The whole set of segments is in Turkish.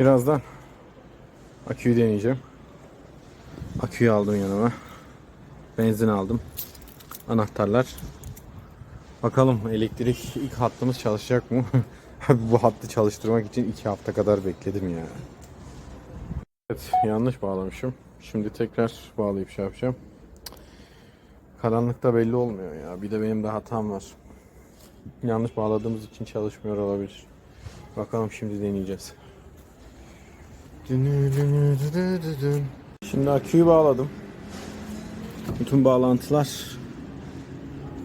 Birazdan aküyü deneyeceğim. Aküyü aldım yanıma. Benzin aldım. Anahtarlar. Bakalım elektrik ilk hattımız çalışacak mı? Bu hattı çalıştırmak için iki hafta kadar bekledim ya. Evet yanlış bağlamışım. Şimdi tekrar bağlayıp şey yapacağım. Karanlıkta belli olmuyor ya. Bir de benim de hatam var. Yanlış bağladığımız için çalışmıyor olabilir. Bakalım şimdi deneyeceğiz. Şimdi aküyü bağladım. Bütün bağlantılar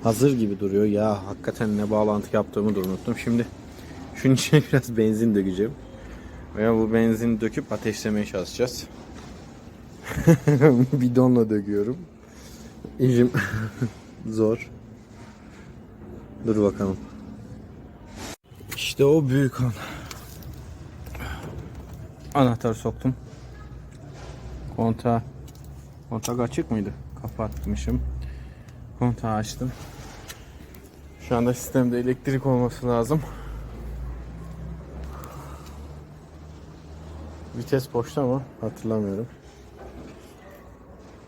hazır gibi duruyor. Ya hakikaten ne bağlantı yaptığımı da unuttum. Şimdi şunun içine biraz benzin dökeceğim. Veya bu benzin döküp ateşlemeye çalışacağız. Bidonla döküyorum. İşim zor. Dur bakalım. İşte o büyük an. Anahtarı soktum. Kontağı Kontak açık mıydı? Kapatmışım. Kontağı açtım. Şu anda sistemde elektrik olması lazım. Vites boşta mı? Hatırlamıyorum.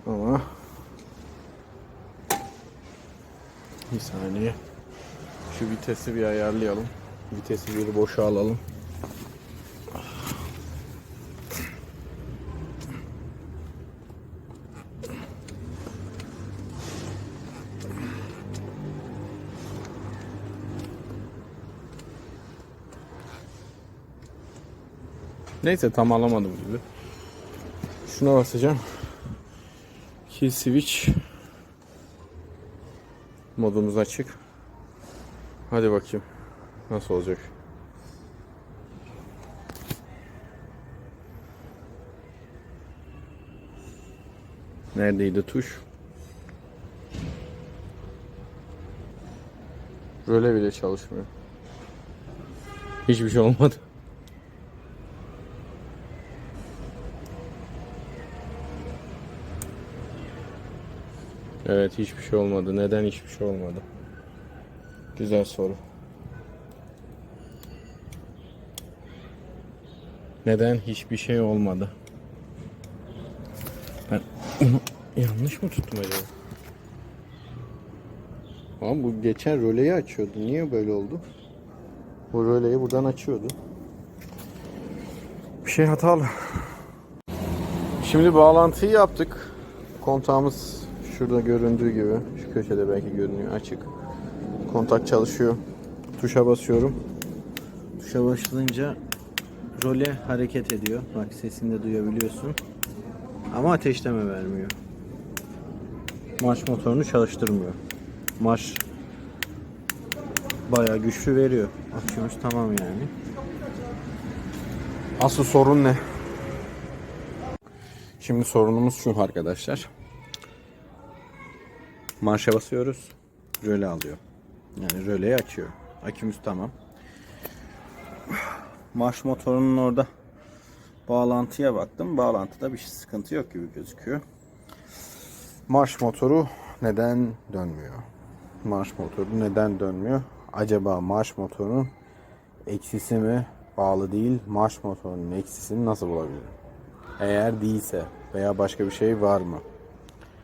Ama bir saniye. Şu vitesi bir ayarlayalım. Vitesi bir boşa alalım. Neyse tam alamadım gibi. Şuna basacağım. Kill switch modumuz açık. Hadi bakayım. Nasıl olacak? Neredeydi tuş? Röle bile çalışmıyor. Hiçbir şey olmadı. Evet hiçbir şey olmadı. Neden hiçbir şey olmadı? Güzel soru. Neden hiçbir şey olmadı? Ben onu yanlış mı tuttum acaba? Ama bu geçen röleyi açıyordu. Niye böyle oldu? Bu röleyi buradan açıyordu. Bir şey hatalı. Şimdi bağlantıyı yaptık. Kontağımız şurada göründüğü gibi. Şu köşede belki görünüyor. Açık. Kontak çalışıyor. Tuşa basıyorum. Tuşa başlayınca role hareket ediyor. Bak sesini de duyabiliyorsun. Ama ateşleme vermiyor. Marş motorunu çalıştırmıyor. Marş bayağı güçlü veriyor. Akşamüstü tamam yani. Asıl sorun ne? Şimdi sorunumuz şu arkadaşlar. Marşa basıyoruz. Röle alıyor. Yani röleyi açıyor. Akümüz tamam. Marş motorunun orada bağlantıya baktım. Bağlantıda bir sıkıntı yok gibi gözüküyor. Marş motoru neden dönmüyor? Marş motoru neden dönmüyor? Acaba marş motorunun eksisi mi bağlı değil? Marş motorunun eksisini nasıl bulabilirim? Eğer değilse veya başka bir şey var mı?